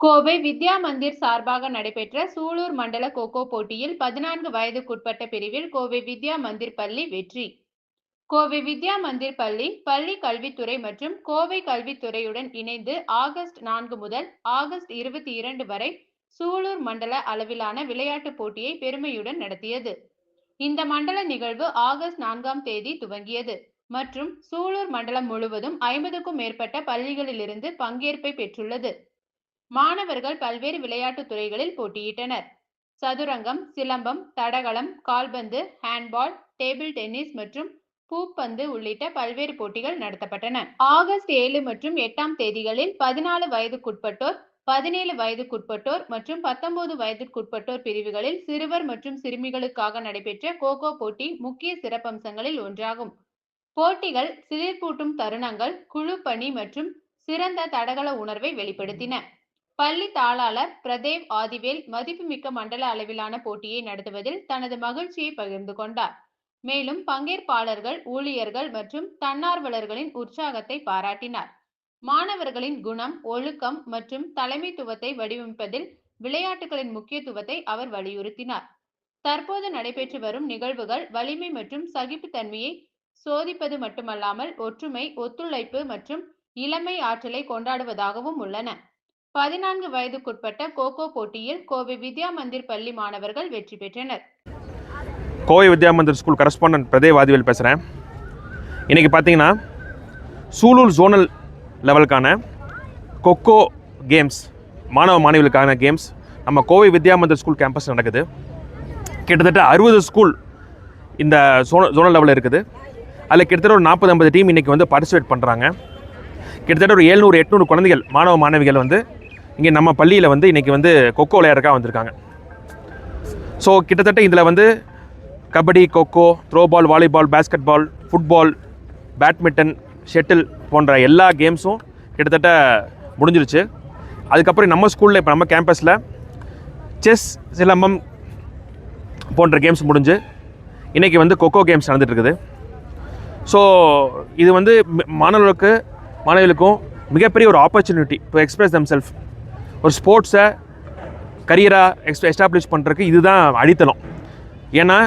கோவை வித்யா மந்திர் சார்பாக நடைபெற்ற சூலூர் மண்டல கோகோ போட்டியில் பதினான்கு வயதுக்குட்பட்ட பிரிவில் கோவை வித்யா மந்திர் பள்ளி வெற்றி. கோவை வித்யா மந்திர் பள்ளி பள்ளி கல்வித்துறை மற்றும் கோவை கல்வித்துறையுடன் இணைந்து ஆகஸ்ட் நான்கு முதல் ஆகஸ்ட் இருபத்தி இரண்டு வரை சூலூர் மண்டல அளவிலான விளையாட்டுப் போட்டியை பெருமையுடன் நடத்தியது. இந்த மண்டல நிகழ்வு ஆகஸ்ட் நான்காம் தேதி துவங்கியது மற்றும் சூலூர் மண்டலம் முழுவதும் ஐம்பதுக்கும் மேற்பட்ட பள்ளிகளிலிருந்து பங்கேற்பை பெற்றுள்ளது. மாணவர்கள் பல்வேறு விளையாட்டுத் துறைகளில் போட்டியிட்டனர். சதுரங்கம் சிலம்பம் தடகளம் கால்பந்து ஹேண்ட்பால் டேபிள் டென்னிஸ் மற்றும் பூப்பந்து உள்ளிட்ட பல்வேறு போட்டிகள் நடத்தப்பட்டன. ஆகஸ்ட் ஏழு மற்றும் எட்டாம் தேதிகளில் பதினாலு வயதுக்குட்பட்டோர் பதினேழு வயதுக்குட்பட்டோர் மற்றும் பத்தொன்பது வயதுக்குட்பட்டோர் பிரிவுகளில் சிறுவர் மற்றும் சிறுமிகளுக்காக நடைபெற்ற கோகோ போட்டி முக்கிய சிறப்பம்சங்களில் ஒன்றாகும். போட்டிகள் சிலிர்ப்பூட்டும் தருணங்கள் குழு பணி மற்றும் சிறந்த தடகள உணர்வை வெளிப்படுத்தின. பள்ளி தாளாளர் பிரதேவ் ஆதிவேல் மதிப்புமிக்க மண்டல அளவிலான போட்டியை நடத்துவதில் தனது மகிழ்ச்சியை பகிர்ந்து கொண்டார். மேலும் பங்கேற்பாளர்கள் ஊழியர்கள் மற்றும் தன்னார்வலர்களின் உற்சாகத்தை பாராட்டினார். மாணவர்களின் குணம் ஒழுக்கம் மற்றும் தலைமைத்துவத்தை வடிவமைப்பதில் விளையாட்டுகளின் முக்கியத்துவத்தை அவர் வலியுறுத்தினார். தற்போது நடைபெற்று வரும் நிகழ்வுகள் வலிமை மற்றும் சகிப்புத்தன்மையை சோதிப்பது மட்டுமல்லாமல் ஒற்றுமை ஒத்துழைப்பு மற்றும் இளமை ஆற்றலை கொண்டாடுவதாகவும் உள்ளன. பதினான்கு வயதுக்குட்பட்ட கோகோ போட்டியில் கோவை வித்யா மந்திர் பள்ளி மாணவர்கள் வெற்றி பெற்றனர். கோவை வித்யா மந்திர் ஸ்கூல் கரஸ்பாண்டன்ட் பிரதே வாதிவேல் பேசுகிறேன் இன்றைக்கி பார்த்தீங்கன்னா சூலூர் ஜோனல் லெவலுக்கான கொக்கோ கேம்ஸ் மாணவ மாணவிகளுக்கான கேம்ஸ் நம்ம கோவை வித்யா மந்திர் ஸ்கூல் கேம்பஸ் நடக்குது. கிட்டத்தட்ட அறுபது ஸ்கூல் இந்த ஜோன ஜோனல் லெவலில் இருக்குது. அதில் கிட்டத்தட்ட ஒரு நாற்பது ஐம்பது டீம் இன்றைக்கி வந்து பார்ட்டிசிபேட் பண்ணுறாங்க கிட்டத்தட்ட ஒரு ஏழ்நூறு எட்நூறு குழந்தைகள் மாணவ மாணவிகள் வந்து இங்கே நம்ம பள்ளியில் வந்து இன்றைக்கி வந்து கொக்கோ விளையாடுறக்காக வந்திருக்காங்க. ஸோ கிட்டத்தட்ட இதில் வந்து kabaddi kho kho throwball volleyball basketball football badminton shuttle போன்ற எல்லா கேம்ஸும் கிட்டத்தட்ட முடிஞ்சிருச்சு. அதுக்கப்புறம் நம்ம ஸ்கூலில் இப்போ நம்ம கேம்பஸில் செஸ் சிலம்பம் போன்ற கேம்ஸ் முடிஞ்சு இன்றைக்கி வந்து கொக்கோ கேம்ஸ் நடந்துகிட்ருக்குது ஸோ இது வந்து மாணவர்களுக்கு மாணவிகளுக்கும் மிகப்பெரிய ஒரு opportunity to express themselves ஒரு ஸ்போர்ட்ஸை கரியராக எக்ஸ் எஸ்டாப்ளிஷ் பண்ணுறதுக்கு இதுதான் அடித்தளம். ஏன்னா